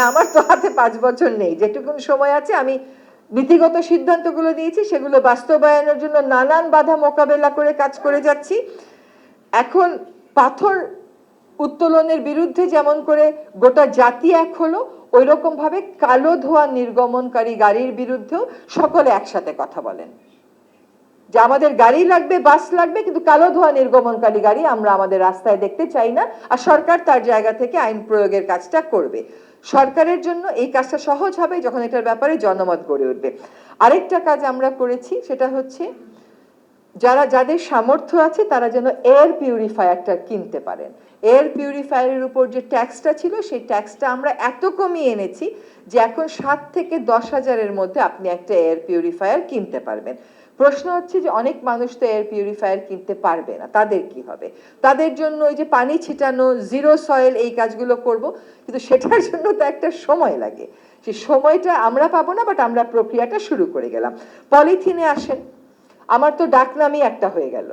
আমার তো হাতে পাঁচ বছর নেই। যেটুকুন সময় আছে, আমি নীতিগত সিদ্ধান্তগুলো নিয়েছি, সেগুলো বাস্তবায়নের জন্য নানান বাধা মোকাবেলা করে কাজ করে যাচ্ছি। এখন পাথর উত্তোলনের বিরুদ্ধে যেমন করে গোটা জাতি এক হলো ওই রকম ভাবে কালো ধোঁয়া নির্গমনকারী গাড়ির বিরুদ্ধেও সকলে একসাথে কথা বলেন। যে আমাদের গাড়ি লাগবে, বাস লাগবে, কিন্তু কালো ধোঁয়া নির্গমনকারী গাড়ি আমরা আমাদের রাস্তায় দেখতে চাই না, আর সরকার তার জায়গা থেকে আইন প্রয়োগের কাজটা করবে। সরকারের জন্য এই কাজটা সহজ হবে যখন এটার ব্যাপারে জনমত গড়ে উঠবে। আরেকটা কাজ আমরা করেছি, সেটা হচ্ছে যারা, যাদের সামর্থ্য আছে তারা যেন এয়ার পিউরিফায়ারটা কিনতে পারেন। এয়ার পিউরিফায়ারের উপর যে ট্যাক্সটা ছিল, সেই ট্যাক্সটা আমরা এত কমিয়ে এনেছি যে এখন সাত থেকে দশ হাজারের মধ্যে আপনি একটা এয়ার পিউরিফায়ার কিনতে পারবেন। প্রশ্ন হচ্ছে যে অনেক মানুষ তো এয়ার পিউরিফায়ার কিনতে পারবে না, তাদের কি হবে? তাদের জন্য ওই যে পানি ছিটানো জিরো সয়েল এই কাজগুলো করব, কিন্তু সেটার জন্য তো একটা সময় লাগে। সেই সময়টা আমরা পাবো না বাট আমরা প্রক্রিয়াটা শুরু করে গেলাম। পলিথিনে আসেন। আমার তো ডাকনামই একটা হয়ে গেল।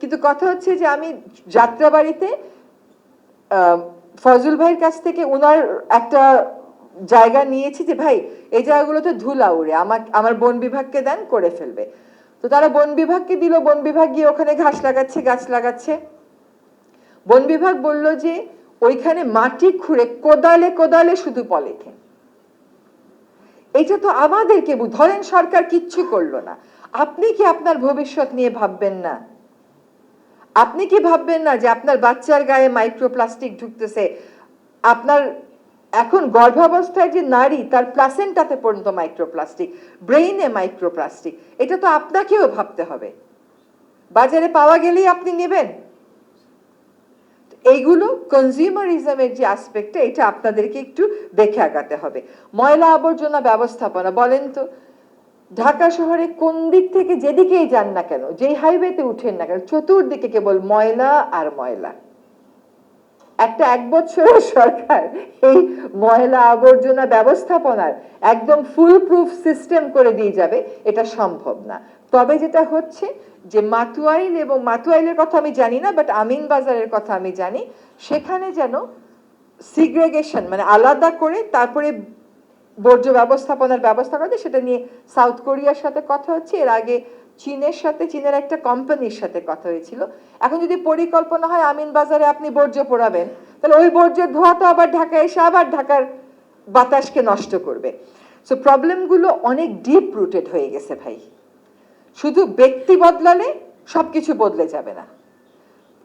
কিন্তু কথা হচ্ছে যে আমি যাত্রাবাড়িতে ফজল ভাইয়ের কাছ থেকে ওনার একটা জায়গা নিয়েছি যে, ভাই, এই জায়গাগুলোতে ধুলা উড়ে আমার আমার বন বিভাগকে দেন, করে ফেলবে। তো তারা বন বিভাগকে দিল, বন বিভাগ গিয়ে ওখানে ঘাস লাগাচ্ছে, গাছ লাগাচ্ছে। বন বিভাগ বলল যে, ওইখানে মাটি খুঁড়ে কোদালে কোদালে শুধু পলিথিন। এটা তো আমাদেরকে ধরেন সরকার কিচ্ছু করল না। আপনি কি আপনার ভবিষ্যৎ নিয়ে ভাববেন না? আপনি কি ভাববেন না যে আপনার বাচ্চার গায়ে মাইক্রোপ্লাস্টিক ঢুকতেছে? আপনার এখন গর্ভাবস্থায় যে নারী, তার প্লাসেন্টাতে পর্যন্ত মাইক্রোপ্লাস্টিক ব্রেইনে মাইক্রোপ্লাস্টিক এটা তো আপনাকেও ভাবতে হবে। বাজারে পাওয়া গেলেই আপনি নেবেন। এইগুলো কনজিউমারিজমের যে আসপেক্টটা এটা আপনাদেরকে একটু দেখে আগাতে হবে। ময়লা আবর্জনা ব্যবস্থাপনা, বলেন তো ঢাকা শহরে কোন দিক থেকে যেদিকেই যান না কেন, যেই হাইওয়েতে উঠেন না কেন, চতুর্দিকে কেবল ময়লা আর ময়লা। একটা এক বছরের সরকার এই ময়লা আবর্জনা ব্যবস্থাপনার একদম ফুল প্রুফ সিস্টেম করে দিয়ে যাবে, এটা সম্ভব না। তবে যেটা হচ্ছে যে মাতুয়াইল এবং মাতুয়াইলের কথা আমি জানি না বাট আমিন বাজারের কথা আমি জানি, সেখানে যেন সিগ্রেগেশন মানে আলাদা করে তারপরে বর্জ্য ব্যবস্থাপনার ব্যবস্থা করতে সেটা নিয়ে সাউথ কোরিয়ার সাথে কথা হচ্ছে। এর আগে চীনের সাথে, চীনের একটা কোম্পানির সাথে কথা হয়েছিল। এখন যদি পরিকল্পনা হয় আমিন বাজারে আপনি বর্জ্য পোড়াবেন, তাহলে ওই বর্জ্যের ধোয়া তো আবার ঢাকায় এসে আবার ঢাকার বাতাসকে নষ্ট করবে। সো প্রবলেমগুলো অনেক ডিপ রুটেড হয়ে গেছে ভাই। শুধু ব্যক্তি বদলালে সবকিছু বদলে যাবে না।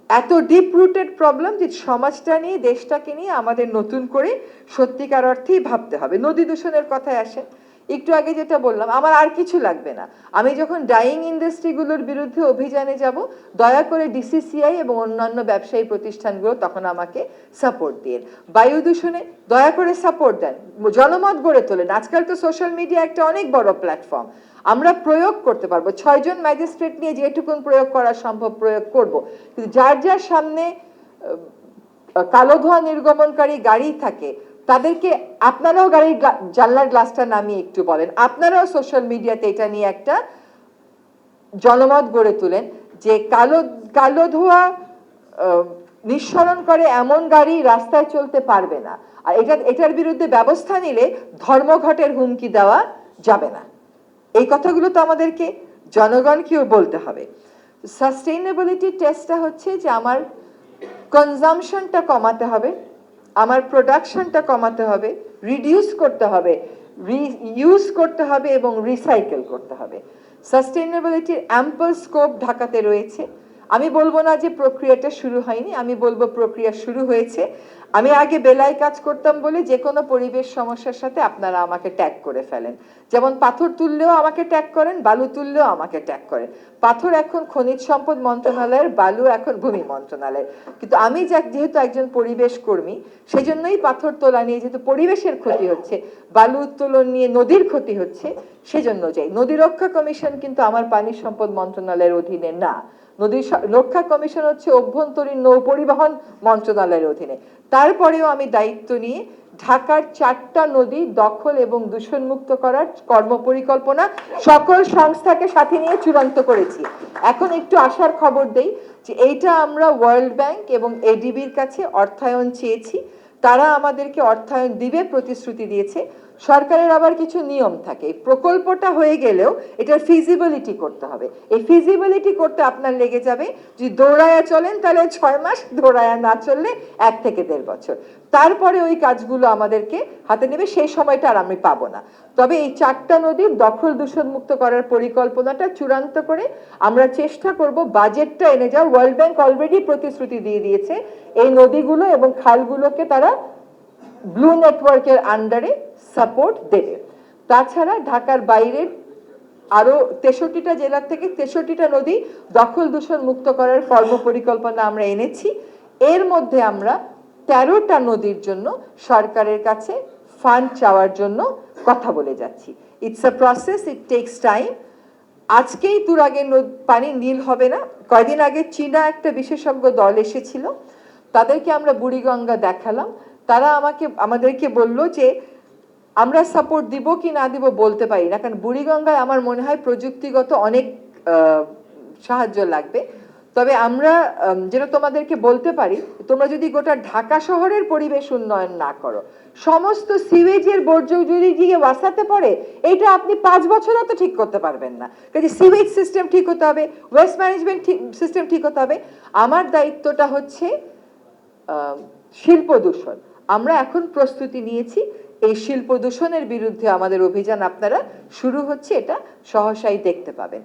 এত ডিপ রুটেড প্রবলেম যে সমাজটা নিয়ে, দেশটাকে নিয়ে আমাদের নতুন করে সত্যিকার অর্থেই ভাবতে হবে। নদী দূষণের কথায় আসে একটু আগে যেটা বললাম, আমার আর কিছু লাগবে না। আমি যখন ডাইং ইন্ডাস্ট্রিগুলোর বিরুদ্ধে অভিযানে যাব, দয়া করে ডিসিসিআই এবং অন্যান্য ব্যবসায়ী প্রতিষ্ঠানগুলো তখন আমাকে সাপোর্ট দিন। বায়ু দূষণে দয়া করে সাপোর্ট দেন, জনমত গড়ে তোলেন। আজকাল তো সোশ্যাল মিডিয়া একটা অনেক বড় প্ল্যাটফর্ম আমরা প্রয়োগ করতে পারব। ছয়জন ম্যাজিস্ট্রেট নিয়ে যেটুকুন প্রয়োগ করা সম্ভব প্রয়োগ করব। কিন্তু যার যার সামনে কালো ধোঁয়া নির্গমনকারী গাড়ি থাকে তাদেরকে আপনারাও গাড়ির জানলার গ্লাসটা নামিয়ে একটু বলেন। আপনারাও সোশ্যাল মিডিয়াতে এটা নিয়ে একটা জনমত গড়ে তোলেন যে কালো কালো ধোঁয়া নিঃসরণ করে এমন গাড়ি রাস্তায় চলতে পারবে না। আর এটা, এটার বিরুদ্ধে ব্যবস্থা নিলে ধর্মঘটের হুমকি দেওয়া যাবে না। এই কথাগুলো তো আমাদেরকে জনগণকেও বলতে হবে। সাস্টেইনেবিলিটি টেস্টটা হচ্ছে যে আমার কনজামশনটা কমাতে হবে। আমার প্রোডাকশনটা কমাতে হবে রিডিউস করতে হবে ইউজ করতে হবে এবং রিসাইকেল করতে হবে। সাস্টেনেবিলিটির অ্যাম্পল স্কোপ ঢাকাতে রয়েছে। আমি বলব না যে প্রক্রিয়াটা শুরু হয়নি, আমি বলব প্রক্রিয়া শুরু হয়েছে। আমি আগে বেলায় কাজ করতাম বলে যে কোনো পরিবেশ সমস্যার সাথে আপনারা আমাকে ট্যাগ করে ফেলেন। যেমন পাথর তুললেও আমাকে ট্যাগ করেন, বালু তুললেও আমাকে ট্যাগ করেন। পাথর এখন খনিজ সম্পদ মন্ত্রণালয়ের, বালু এখন ভূমি মন্ত্রণালয়ের। কিন্তু আমি যেহেতু একজন পরিবেশ কর্মী সেই জন্যই পাথর তোলা নিয়ে যেহেতু পরিবেশের ক্ষতি হচ্ছে, বালু উত্তোলন নিয়ে নদীর ক্ষতি হচ্ছে, সেজন্য যাই। নদী রক্ষা কমিশন কিন্তু আমার পানি সম্পদ মন্ত্রণালয়ের অধীনে না। নদী রক্ষা কমিশন হচ্ছে অভ্যন্তরীণ নৌ পরিবহন মন্ত্রণালয়ের অধীনে। তারপরেও আমি দায়িত্ব নিয়ে ঢাকার চারটা নদী দখল এবং দূষণমুক্ত করার কর্মপরিকল্পনা সকল সংস্থাকে সাথে নিয়ে চূড়ান্ত করেছি। এখন একটু আসার খবর দেই যে এইটা আমরা ওয়ার্ল্ড ব্যাংক এবং এডিবির কাছে অর্থায়ন চেয়েছি। তারা আমাদেরকে অর্থায়ন দিবে, প্রতিশ্রুতি দিয়েছে। সরকারের আবার কিছু নিয়ম থাকে। প্রকল্পটা হয়ে গেলেও এটার ফিজিবিলিটি করতে হবে। এই ফিজিবিলিটি করতে আপনার লেগে যাবে, যদি দৌড়ায়া চলেন তাহলে ছয় মাস, দৌড়ায়া না চললে এক থেকে দেড় বছর। তারপরে ওই কাজগুলো আমাদেরকে হাতে নেবে, সেই সময়টা আর আমি পাবো না। তবে এই চারটা নদীর দখল দূষণ মুক্ত করার পরিকল্পনাটা চূড়ান্ত করে আমরা চেষ্টা করব বাজেটটা এনে যাও ওয়ার্ল্ড ব্যাংক অলরেডি প্রতিশ্রুতি দিয়ে দিয়েছে এই নদীগুলো এবং খালগুলোকে তারা ব্লু নেটওয়ার্কের আন্ডারে সাপোর্ট দেবে। তাছাড়া ঢাকার বাইরের আরও তেষট্টিটা জেলার থেকে তেষট্টিটা নদী দখল দূষণ মুক্ত করার কর্মপরিকল্পনা আমরা এনেছি। এর মধ্যে আমরা তেরোটা নদীর জন্য সরকারের কাছে ফান্ড চাওয়ার জন্য কথা বলে যাচ্ছি। It's a process it takes time আজকেই তুরাগের নদ- পানি নীল হবে না। কয়দিন আগে চীনা একটা বিশেষজ্ঞ দল এসেছিল। তাদেরকে আমরা বুড়িগঙ্গা দেখালাম। তারা আমাকে, আমাদেরকে বলল যে, আমরা সাপোর্ট দিব কি না দিব বলতে পারি না। কারণ বুড়িগঙ্গায় আমার মনে হয় প্রযুক্তিগত অনেক সাহায্য লাগবে। তবে আমরা যেটা তোমাদেরকে বলতে পারি, তোমরা যদি গোটা ঢাকা শহরের পরিবেশ উন্নয়ন না করো, সমস্ত সিওয়েজের বর্জ্য যদি গিয়ে ওয়াসাতে পড়ে এটা আপনি পাঁচ বছরও তো ঠিক করতে পারবেন না। কাজে সিওয়েজ সিস্টেম ঠিক হতে হবে ওয়েস্ট ম্যানেজমেন্ট সিস্টেম ঠিক হতে হবে। আমার দায়িত্বটা হচ্ছে শিল্প দূষণ। আমরা এখন প্রস্তুতি নিয়েছি, এই শিল্প দূষণের বিরুদ্ধে আমাদের অভিযান আপনারা শুরু হচ্ছে, এটা সহসাই দেখতে পাবেন।